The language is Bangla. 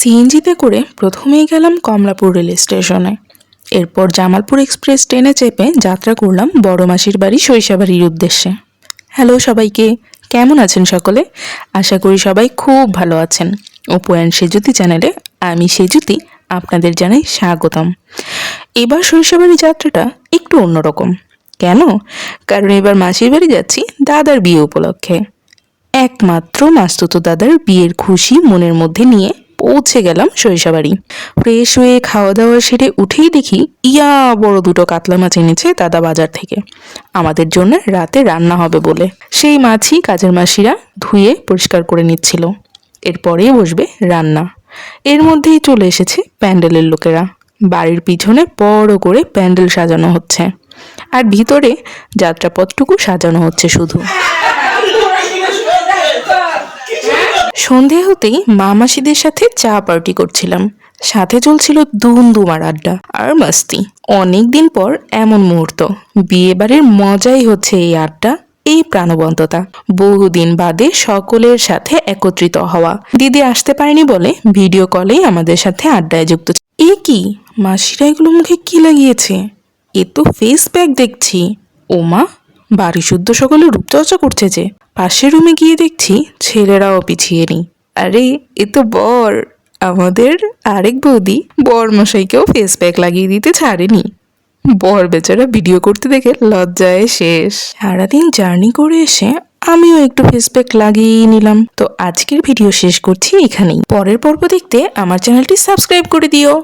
সিএনজিতে করে প্রথমেই গেলাম কমলাপুর রেল স্টেশনে। এরপর জামালপুর এক্সপ্রেস ট্রেনে চেপে যাত্রা করলাম বড় মাসির বাড়ি সরিষাবাড়ির উদ্দেশ্যে। হ্যালো সবাইকে, কেমন আছেন সকলে? আশা করি সবাই খুব ভালো আছেন। অপু সেজুতি চ্যানেলে আমি সেজুতি আপনাদের জানাই স্বাগতম। এবার সরিষাবাড়ি যাত্রাটা একটু অন্যরকম। কেন? কারণ এবার মাসির বাড়ি যাচ্ছি দাদার বিয়ে উপলক্ষে। একমাত্র মাস্তুত দাদার বিয়ের খুশি মনের মধ্যে নিয়ে পৌঁছে গেলাম সরিষাবাড়ি ফ্রেশ হয়ে খাওয়া দাওয়া সেরে উঠেই দেখি ইয়া বড় দুটো কাতলা মাছ এনেছে দাদা বাজার থেকে। আমাদের জন্য রাতে রান্না হবে বলে। সেই মাছই কাজের মাসিরা ধুয়ে পরিষ্কার করে নিচ্ছিল। এরপরেই বসবে রান্না। এর মধ্যেই চলে এসেছে প্যান্ডেলের লোকেরা। বাড়ির পিছনে বড় করে প্যান্ডেল সাজানো হচ্ছে। আর ভিতরে যাত্রাপথটুকু সাজানো হচ্ছে শুধু। সন্ধে হতেই মামাসিদের সাথে চা পার্টি করছিলাম। সাথে চলছিল দুমদুমার আড্ডা আর মাস্তি। অনেক দিন পর এমন মুহূর্ত। বিয়ে বাড়ির মজাই হচ্ছে এই আড্ডা, এই প্রাণবন্ততা। বহুদিন বাদে সকলের সাথে একত্রিত হওয়া। দিদি আসতে পারেনি বলে ভিডিও কলেই আমাদের সাথে আড্ডায় যুক্ত এ কি? মাসিরা এগুলো মুখে কি লাগিয়েছে? এ তো ফেস প্যাক দেখছি। ওমা বাড়ি শুদ্ধ সকলে রূপচর্চা করছে যে। পাশের রুমে গিয়ে দেখছি ছেলেরাও পিছিয়ে নেই। আরে, এ তো বর। আমাদের আরেক বৌদি বর মশাইকেও ফেস প্যাক লাগিয়ে দিতে ছাড়েনি। বর বেচারা ভিডিও করতে দেখে লজ্জায় শেষ। সারাদিন জার্নি করে এসে আমিও একটু ফেস প্যাক লাগিয়ে নিলাম। তো আজকের ভিডিও শেষ করছি এখানেই। পরের পর্ব দেখতে আমার চ্যানেলটি সাবস্ক্রাইব করে দিও।